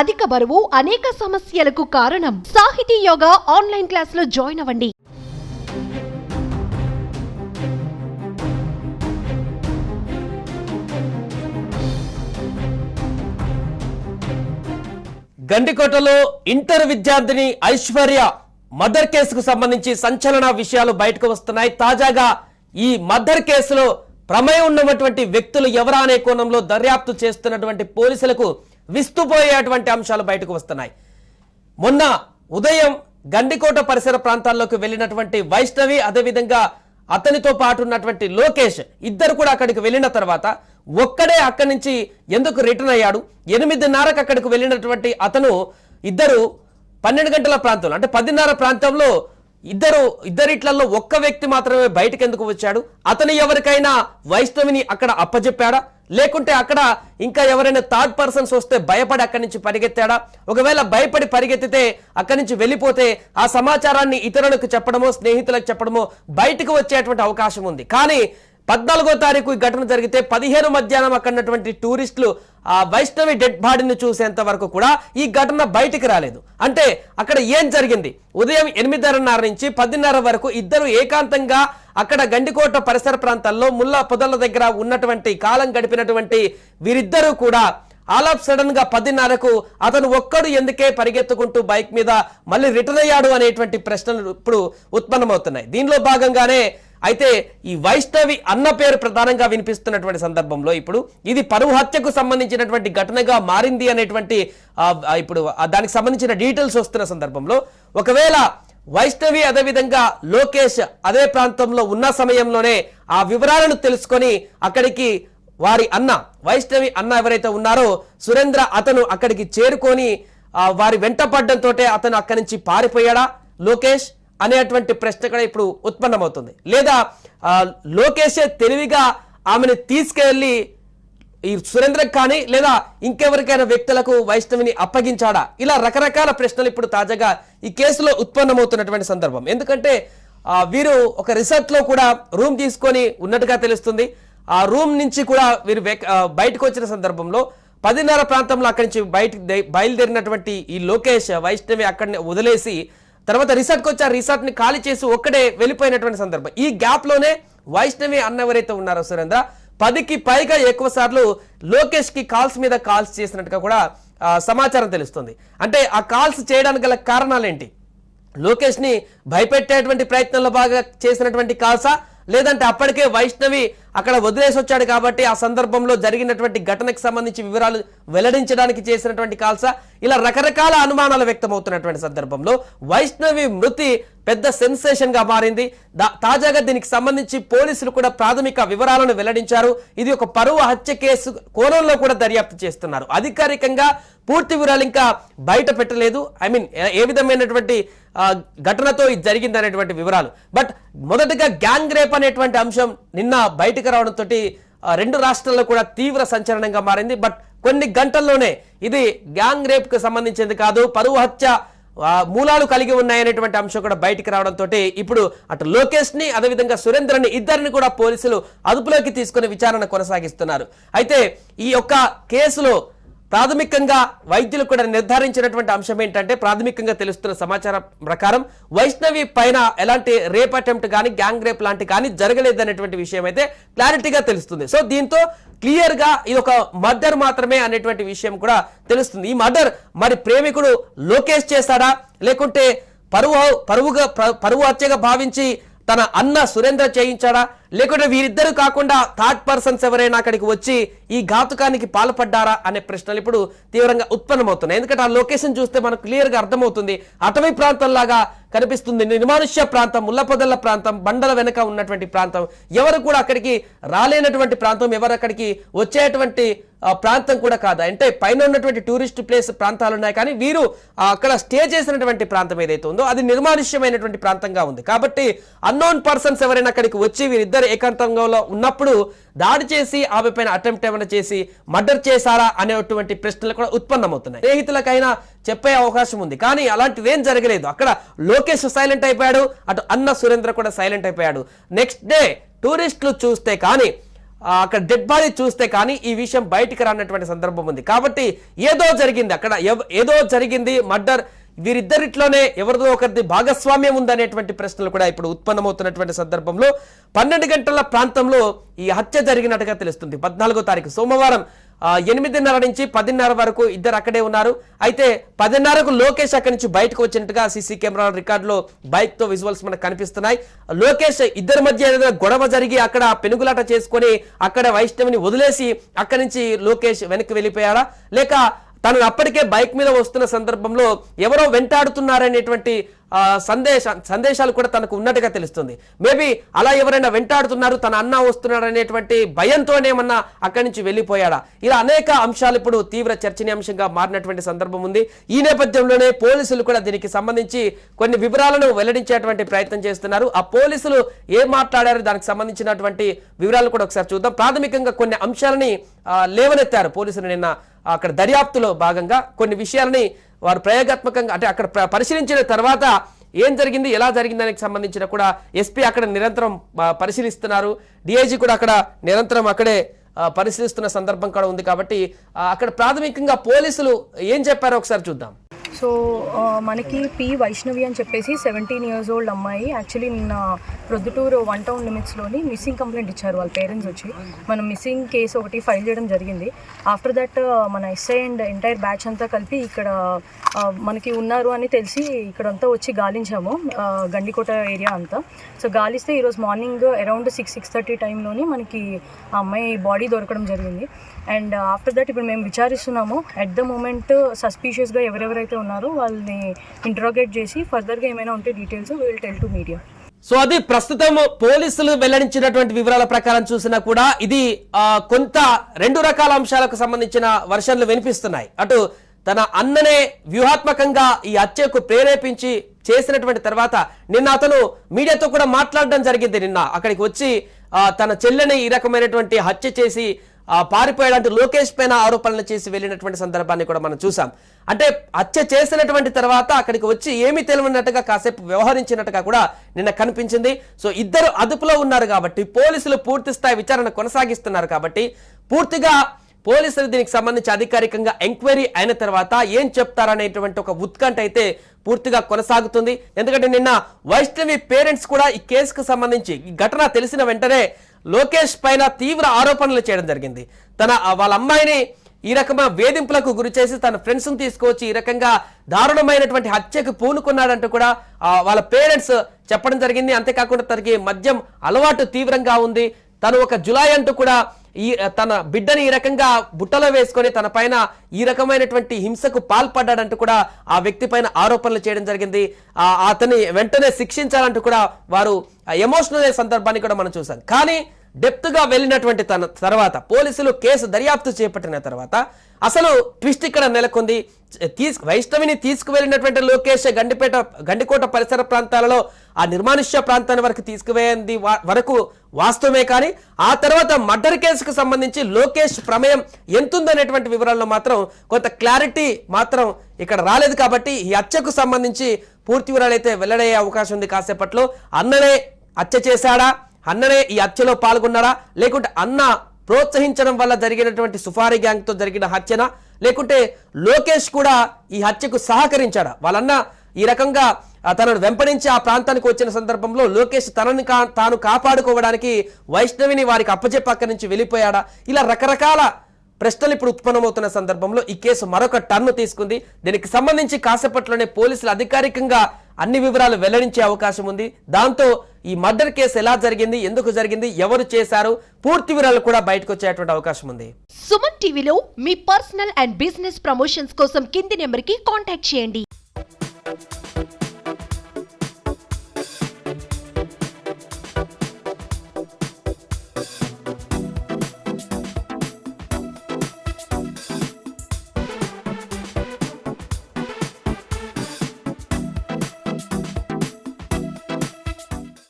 అధిక బరువు అనేక సమస్యలకు కారణం. సాహితీ యోగా ఆన్లైన్ క్లాసులో జాయిన్ అవ్వండి. గండికోటలో ఇంటర్ విద్యార్థిని ఐశ్వర్య మదర్ కేసుకు సంబంధించి సంచలన విషయాలు బయటకు వస్తున్నాయి. తాజాగా ఈ మదర్ కేసులో ప్రమేయం ఉన్నటువంటి వ్యక్తులు ఎవరా అనే కోణంలో దర్యాప్తు చేస్తున్నటువంటి పోలీసులకు విస్తుపోయేటువంటి అంశాలు బయటకు వస్తున్నాయి. మొన్న ఉదయం గండికోట పరిసర ప్రాంతాల్లోకి వెళ్ళినటువంటి వైష్ణవి అదేవిధంగా అతనితో పాటు ఉన్నటువంటి లోకేష్ ఇద్దరు కూడా అక్కడికి వెళ్ళిన తర్వాత ఒక్కడే అక్కడి నుంచి ఎందుకు రిటర్న్ అయ్యాడు? ఎనిమిదిన్నరకు అక్కడికి వెళ్ళినటువంటి అతను ఇద్దరు పన్నెండు గంటల ప్రాంతంలో అంటే పదిన్నర ప్రాంతంలో ఇద్దరు ఇద్దరిట్లలో ఒక్క వ్యక్తి మాత్రమే బయటకు ఎందుకు వచ్చాడు? అతను ఎవరికైనా వైష్ణవిని అక్కడ అప్పజెప్పాడా? లేకుంటే అక్కడ ఇంకా ఎవరైనా థర్డ్ పర్సన్స్ వస్తే భయపడి అక్కడి నుంచి పరిగెత్తాడా? ఒకవేళ భయపడి పరిగెత్తితే అక్కడి నుంచి వెళ్ళిపోతే ఆ సమాచారాన్ని ఇతరులకు చెప్పడమో స్నేహితులకు చెప్పడమో బయటకు వచ్చేటువంటి అవకాశం ఉంది. కానీ పద్నాలుగో తారీఖు ఈ ఘటన జరిగితే పదిహేను మధ్యాహ్నం అక్కడ ఉన్నటువంటి టూరిస్టులు ఆ వైష్ణవి డెడ్ బాడీని చూసేంత వరకు కూడా ఈ ఘటన బయటికి రాలేదు. అంటే అక్కడ ఏం జరిగింది? ఉదయం ఎనిమిదిన్నర నుంచి పదిన్నర వరకు ఇద్దరు ఏకాంతంగా అక్కడ గండికోట పరిసర ప్రాంతాల్లో ముల్లా పొదల దగ్గర ఉన్నటువంటి కాలం గడిపినటువంటి వీరిద్దరూ కూడా ఆల్ ఆఫ్ సడన్గా పదిన్నరకు అతను ఒక్కడు ఎందుకే పరిగెత్తుకుంటూ బైక్ మీద మళ్ళీ రిటర్న్ అయ్యాడు అనేటువంటి ప్రశ్నలు ఇప్పుడు ఉత్పన్నమవుతున్నాయి. దీనిలో భాగంగానే అయితే ఈ వైష్ణవి అన్న పేరు ప్రధానంగా వినిపిస్తున్నటువంటి సందర్భంలో ఇప్పుడు ఇది పరువు హత్యకు సంబంధించినటువంటి ఘటనగా మారింది అనేటువంటి ఇప్పుడు దానికి సంబంధించిన డీటెయిల్స్ వస్తున్న సందర్భంలో ఒకవేళ వైష్ణవి అదేవిధంగా లోకేష్ అదే ప్రాంతంలో ఉన్న సమయంలోనే ఆ వివరాలను తెలుసుకొని అక్కడికి వారి అన్న వైష్ణవి అన్న ఎవరైతే ఉన్నారో సురేంద్ర అతను అక్కడికి చేరుకొని వారి వెంట పడ్డంతో అతను అక్కడి నుంచి పారిపోయాడా? లోకేష్ అనేటువంటి ప్రశ్న కూడా ఇప్పుడు ఉత్పన్నమవుతుంది. లేదా లోకేషే తెలివిగా ఆమెను తీసుకెళ్ళి ఈ సురేంద్రకు కానీ లేదా ఇంకెవరికైనా వ్యక్తులకు వైష్ణవిని అప్పగించాడా? ఇలా రకరకాల ప్రశ్నలు ఇప్పుడు తాజాగా ఈ కేసులో ఉత్పన్నమవుతున్నటువంటి సందర్భం. ఎందుకంటే వీరు ఒక రిసార్ట్లో కూడా రూమ్ తీసుకొని ఉన్నట్టుగా తెలుస్తుంది. ఆ రూమ్ నుంచి కూడా వీరు బయటకు వచ్చిన సందర్భంలో పదిన్నర ప్రాంతంలో అక్కడి నుంచి బయట బయలుదేరినటువంటి ఈ లోకేష్ వైష్ణవి అక్కడిని వదిలేసి తర్వాత రిసార్ట్కి వచ్చి ఆ రిసార్ట్ని ఖాళీ చేసి ఒక్కడే వెళ్ళిపోయినటువంటి సందర్భం. ఈ గ్యాప్లోనే వైష్ణవి అన్న ఎవరైతే ఉన్నారో సురేంద్ర పదికి పైగా ఎక్కువ సార్లు లోకేష్కి కాల్స్ మీద కాల్స్ చేసినట్టుగా కూడా సమాచారం తెలుస్తుంది. అంటే ఆ కాల్స్ చేయడానికి గల కారణాలు ఏంటి లోకేష్ని భయపెట్టేటువంటి ప్రయత్నంలో బాగా చేసినటువంటి కాల్సా? లేదంటే అప్పటికే వైష్ణవి అక్కడ వదిలేసి వచ్చాడు కాబట్టి ఆ సందర్భంలో జరిగినటువంటి ఘటనకు సంబంధించి వివరాలు వెల్లడించడానికి చేసినటువంటి కాల్స ఇలా రకరకాల అనుమానాలు వ్యక్తమవుతున్నటువంటి సందర్భంలో వైష్ణవి మృతి పెద్ద సెన్సేషన్గా మారింది. దా- తాజాగా దీనికి సంబంధించి పోలీసులు కూడా ప్రాథమిక వివరాలను వెల్లడించారు. ఇది ఒక పరువు హత్య కేసు కోణంలో కూడా దర్యాప్తు చేస్తున్నారు. అధికారికంగా పూర్తి వివరాలు ఇంకా బయట పెట్టలేదు. ఐ మీన్ ఏ విధమైనటువంటి ఘటనతో ఇది జరిగింది అనేటువంటి వివరాలు. బట్ మొదటగా గ్యాంగ్ రేప్ అనేటువంటి అంశం నిన్న బయటకు రావడంతో రెండు రాష్ట్రాల్లో కూడా తీవ్ర సంచలనంగా మారింది. బట్ కొన్ని గంటల్లోనే ఇది గ్యాంగ్ రేప్కు సంబంధించింది కాదు పరువు హత్య మూలాలు కలిగి ఉన్నాయనేటువంటి అంశం కూడా బయటికి రావడంతో ఇప్పుడు అటు లోకేష్ని అదేవిధంగా సురేంద్రని ఇద్దరిని కూడా పోలీసులు అదుపులోకి తీసుకుని విచారణ కొనసాగిస్తున్నారు. అయితే ఈ యొక్క కేసులో ప్రాథమికంగా వైద్యులు కూడా నిర్ధారించినటువంటి అంశం ఏంటంటే ప్రాథమికంగా తెలుస్తున్న సమాచారం ప్రకారం వైష్ణవి పైన ఎలాంటి రేప్ అటెంప్ట్ కానీ గ్యాంగ్ రేప్ లాంటి కానీ జరగలేదనేటువంటి విషయం అయితే క్లారిటీగా తెలుస్తుంది. సో దీంతో క్లియర్గా ఇది ఒక మర్డర్ మాత్రమే అనేటువంటి విషయం కూడా తెలుస్తుంది. ఈ మర్డర్ మరి ప్రేమికుడు లోకేష్ చేశాడా? లేకుంటే పరువు పరువుగా ప- పరువు హత్యగా భావించి తన అన్న సురేంద్ర చేయించాడా? లేకుంటే వీరిద్దరు కాకుండా థర్డ్ పర్సన్స్ ఎవరైనా అక్కడికి వచ్చి ఈ ఘాతుకానికి పాల్పడ్డారా అనే ప్రశ్నలు ఇప్పుడు తీవ్రంగా ఉత్పన్నమవుతున్నాయి. ఎందుకంటే ఆ లొకేషన్ చూస్తే మనకు క్లియర్గా అర్థమవుతుంది. అటవీ ప్రాంతంలాగా కనిపిస్తుంది. నిర్మానుష్య ప్రాంతం ముల్లపొదల్ల ప్రాంతం బండల వెనక ఉన్నటువంటి ప్రాంతం. ఎవరు కూడా అక్కడికి రాలేనటువంటి ప్రాంతం ఎవరు అక్కడికి వచ్చేటువంటి ప్రాంతం కూడా కాదు? అంటే పైన ఉన్నటువంటి టూరిస్ట్ ప్లేస్ ప్రాంతాలు ఉన్నాయి కానీ వీరు అక్కడ స్టే చేసినటువంటి ప్రాంతం ఏదైతే ఉందో అది నిర్మానుష్యమైనటువంటి ప్రాంతంగా ఉంది. కాబట్టి అన్నోన్ పర్సన్స్ ఎవరైనా అక్కడికి వచ్చి వీరిద్దరు ఏకాంతంగా ఉన్నప్పుడు దాడి చేసి ఆమె పైన అటెంప్ట్ ఏమైనా చేసి మర్డర్ చేశారా అనేటువంటి ప్రశ్నలు కూడా ఉత్పన్నమవుతున్నాయి. స్నేహితులకైనా చెప్పే అవకాశం ఉంది. కానీ అలాంటిది ఏం జరగలేదు. అక్కడ లోకేష్ సైలెంట్ అయిపోయాడు. అటు అన్న సురేంద్ర కూడా సైలెంట్ అయిపోయాడు. నెక్స్ట్ డే టూరిస్టులు చూస్తే కానీ అక్కడ డెడ్ బాడీ చూస్తే కానీ ఈ విషయం బయటికి రానటువంటి సందర్భం ఉంది. కాబట్టి ఏదో జరిగింది అక్కడ ఏదో జరిగింది మర్డర్ వీరిద్దరిట్లోనే ఎవరిదో ఒకరిది భాగస్వామ్యం ఉందనేటువంటి ప్రశ్నలు కూడా ఇప్పుడు ఉత్పన్నమవుతున్నటువంటి సందర్భంలో పన్నెండు గంటల ప్రాంతంలో ఈ హత్య జరిగినట్టుగా తెలుస్తుంది. పద్నాలుగో తారీఖు సోమవారం ఎనిమిదిన్నర నుంచి పదిన్నర వరకు ఇద్దరు అక్కడే ఉన్నారు. అయితే పదిన్నరకు లోకేష్ అక్కడి నుంచి బయటకు వచ్చినట్టుగా సీసీ కెమెరా రికార్డులో బైక్తో విజువల్స్ మనకు కనిపిస్తున్నాయి. లోకేష్ ఇద్దరి మధ్య ఏదైనా గొడవ జరిగి అక్కడ పెనుగులాట చేసుకొని అక్కడ వైష్ణవిని వదిలేసి అక్కడి నుంచి లోకేష్ వెనక్కి వెళ్ళిపోయారా? లేక తను అప్పటికే బైక్ మీద వస్తున్న సందర్భంలో ఎవరో వెంటాడుతున్నారనేటువంటి సందేశ సందేశాలు కూడా తనకు ఉన్నట్టుగా తెలుస్తుంది. మేబీ అలా ఎవరైనా వెంటాడుతున్నారు తన అన్న వస్తున్నాడు అనేటువంటి భయంతోనేమన్నా అక్కడి నుంచి వెళ్ళిపోయాడా? ఇలా అనేక అంశాలు ఇప్పుడు తీవ్ర చర్చనీయాంశంగా మారినటువంటి సందర్భం ఉంది. ఈ నేపథ్యంలోనే పోలీసులు కూడా దీనికి సంబంధించి కొన్ని వివరాలను వెల్లడించేటువంటి ప్రయత్నం చేస్తున్నారు. ఆ పోలీసులు ఏం మాట్లాడారు? దానికి సంబంధించినటువంటి వివరాలు కూడా ఒకసారి చూద్దాం. ప్రాథమికంగా కొన్ని అంశాలని లేవనెత్తారు పోలీసులు నిన్న. అక్కడ దర్యాప్తులో భాగంగా కొన్ని విషయాలని వారు ప్రయోగాత్మకంగా అంటే అక్కడ పరిశీలించిన తర్వాత ఏం జరిగింది ఎలా జరిగింది దానికి సంబంధించిన కూడా ఎస్పీ అక్కడ నిరంతరం పరిశీలిస్తున్నారు. డిఐజీ కూడా అక్కడ నిరంతరం అక్కడే పరిశీలిస్తున్న సందర్భం కూడా ఉంది కాబట్టి అక్కడ ప్రాథమికంగా పోలీసులు ఏం చెప్పారో ఒకసారి చూద్దాం. సో మనకి పి వైష్ణవి అని చెప్పేసి సెవెంటీన్ ఇయర్స్ ఓల్డ్ అమ్మాయి. యాక్చువల్లీ నిన్న ప్రొద్దుటూరు వన్ టౌన్ లిమిట్స్లోని మిస్సింగ్ కంప్లైంట్ ఇచ్చారు వాళ్ళ పేరెంట్స్ వచ్చి. మనం మిస్సింగ్ కేసు ఒకటి ఫైల్ చేయడం జరిగింది. ఆఫ్టర్ దట్ మన ఎస్ఐ అండ్ ఎంటైర్ బ్యాచ్ అంతా కలిపి ఇక్కడ మనకి ఉన్నారు అని తెలిసి ఇక్కడంతా వచ్చి గాలించాము గండికోట ఏరియా అంతా. సో గాలిస్తే ఈరోజు morning around six six thirty టైంలోని మనకి ఆ అమ్మాయి బాడీ దొరకడం జరిగింది. అండ్ ఆఫ్టర్ దట్ ఇప్పుడు మేము విచారిస్తున్నాము. అట్ ద మూమెంట్ సస్పీషియస్గా ఎవరెవరైతే ఉన్నారో వాళ్ళని ఇంట్రోగేట్ చేసి ఫర్దర్గా ఏమైనా ఉంటే details will tell to media so అది ప్రస్తుతం పోలీసులు వెల్లడించినటువంటి వివరాల ప్రకారం చూసినా కూడా ఇది కొంత రెండు రకాల అంశాలకు సంబంధించిన వర్షన్లు వినిపిస్తున్నాయి. అటు తన అన్ననే వ్యూహాత్మకంగా ఈ హత్యకు ప్రేరేపించి చేసినటువంటి తర్వాత నిన్న అతను మీడియాతో కూడా మాట్లాడడం జరిగింది నిన్న. అక్కడికి వచ్చి తన చెల్లెని ఈ రకమైనటువంటి హత్య చేసి పారిపోయాడంటూ లోకేష్ పైన ఆరోపణలు చేసి వెళ్ళినటువంటి సందర్భాన్ని కూడా మనం చూసాం. అంటే హత్య చేసినటువంటి తర్వాత అక్కడికి వచ్చి ఏమి తెలియనట్టుగా కాసేపు వ్యవహరించినట్టుగా కూడా నిన్న కనిపించింది. సో ఇద్దరు అదుపులో ఉన్నారు కాబట్టి పోలీసులు పూర్తి స్థాయి విచారణ కొనసాగిస్తున్నారు కాబట్టి పూర్తిగా పోలీసులు దీనికి సంబంధించి అధికారికంగా ఎంక్వైరీ అయిన తర్వాత ఏం చెప్తారనేటువంటి ఒక ఉత్కంఠ అయితే పూర్తిగా కొనసాగుతుంది. ఎందుకంటే నిన్న వైష్ణవి పేరెంట్స్ కూడా ఈ కేసుకు సంబంధించి ఈ ఘటన తెలిసిన వెంటనే లోకేష్ పైన తీవ్ర ఆరోపణలు చేయడం జరిగింది. తన వాళ్ళ అమ్మాయిని ఈ రకమైన వేధింపులకు గురి చేసి తన ఫ్రెండ్స్ తీసుకువచ్చి ఈ రకంగా దారుణమైనటువంటి హత్యకు పూనుకున్నాడంటూ కూడా వాళ్ళ పేరెంట్స్ చెప్పడం జరిగింది. అంతేకాకుండా తనకి మద్యం అలవాటు తీవ్రంగా ఉంది. తను ఒక జులై అంటూ కూడా ఈ తన బిడ్డని ఈ రకంగా బుట్టలో వేసుకొని తన పైన ఈ రకమైనటువంటి హింసకు పాల్పడ్డాడంటూ కూడా ఆ వ్యక్తి పైన ఆరోపణలు చేయడం జరిగింది. అతని అతన్ని వెంటనే శిక్షించాలంటూ కూడా వారు ఎమోషనల్ సందర్భాన్ని కూడా మనం చూసాం కానీ డెప్త్గా వెళ్ళినటువంటి తన తర్వాత పోలీసులు కేసు దర్యాప్తు చేపట్టిన తర్వాత అసలు ట్విస్ట్ ఇక్కడ నెలకొంది. తీసు వైష్ణవిని తీసుకువెళ్ళినటువంటి లోకేష్ గండిపేట గండికోట పరిసర ప్రాంతాలలో ఆ నిర్మానుష్య ప్రాంతాన్ని వరకు తీసుకువేయంది వరకు వాస్తవమే కానీ ఆ తర్వాత మర్డర్ కేసుకు సంబంధించి లోకేష్ ప్రమేయం ఎంతుందనేటువంటి వివరాల్లో మాత్రం కొంత క్లారిటీ మాత్రం ఇక్కడ రాలేదు కాబట్టి ఈ హత్యకు సంబంధించి పూర్తి వివరాలు అయితే వెల్లడయ్యే అవకాశం ఉంది కాసేపట్లో. అన్ననే హత్య చేశాడా? అన్ననే ఈ హత్యలో పాల్గొన్నాడా లేకుంటే అన్న ప్రోత్సహించడం వల్ల జరిగినటువంటి సుఫారీ గ్యాంగ్తో జరిగిన హత్యనా? లేకుంటే లోకేష్ కూడా ఈ హత్యకు సహకరించాడా? వాళ్ళన్న ఈ రకంగా తనను వెంపడించి ఆ ప్రాంతానికి వచ్చిన సందర్భంలో లోకేష్ తనని కా తాను కాపాడుకోవడానికి వైష్ణవిని వారికి అప్పచెప్పి అక్కడి నుంచి వెళ్ళిపోయాడా? ఇలా రకరకాల ప్రశ్నలు ఇప్పుడు ఉత్పన్నమవుతున్న సందర్భంలో ఈ కేసు మరొక టర్న్ తీసుకుంది. దీనికి సంబంధించి కాసేపట్లోనే పోలీసులు అధికారికంగా అన్ని వివరాలు వెల్లడించే అవకాశం ఉంది. దాంతో ఈ మర్డర్ కేసు ఎలా జరిగింది ఎందుకు జరిగింది ఎవరు చేశారు పూర్తి వివరాలు కూడా బయటకు వచ్చేటువంటి అవకాశం ఉంది. సుమన్ టీవీలో మీ పర్సనల్ అండ్ బిజినెస్ ప్రమోషన్స్ కోసం కింది నెంబర్కి కాంటాక్ట్ చేయండి.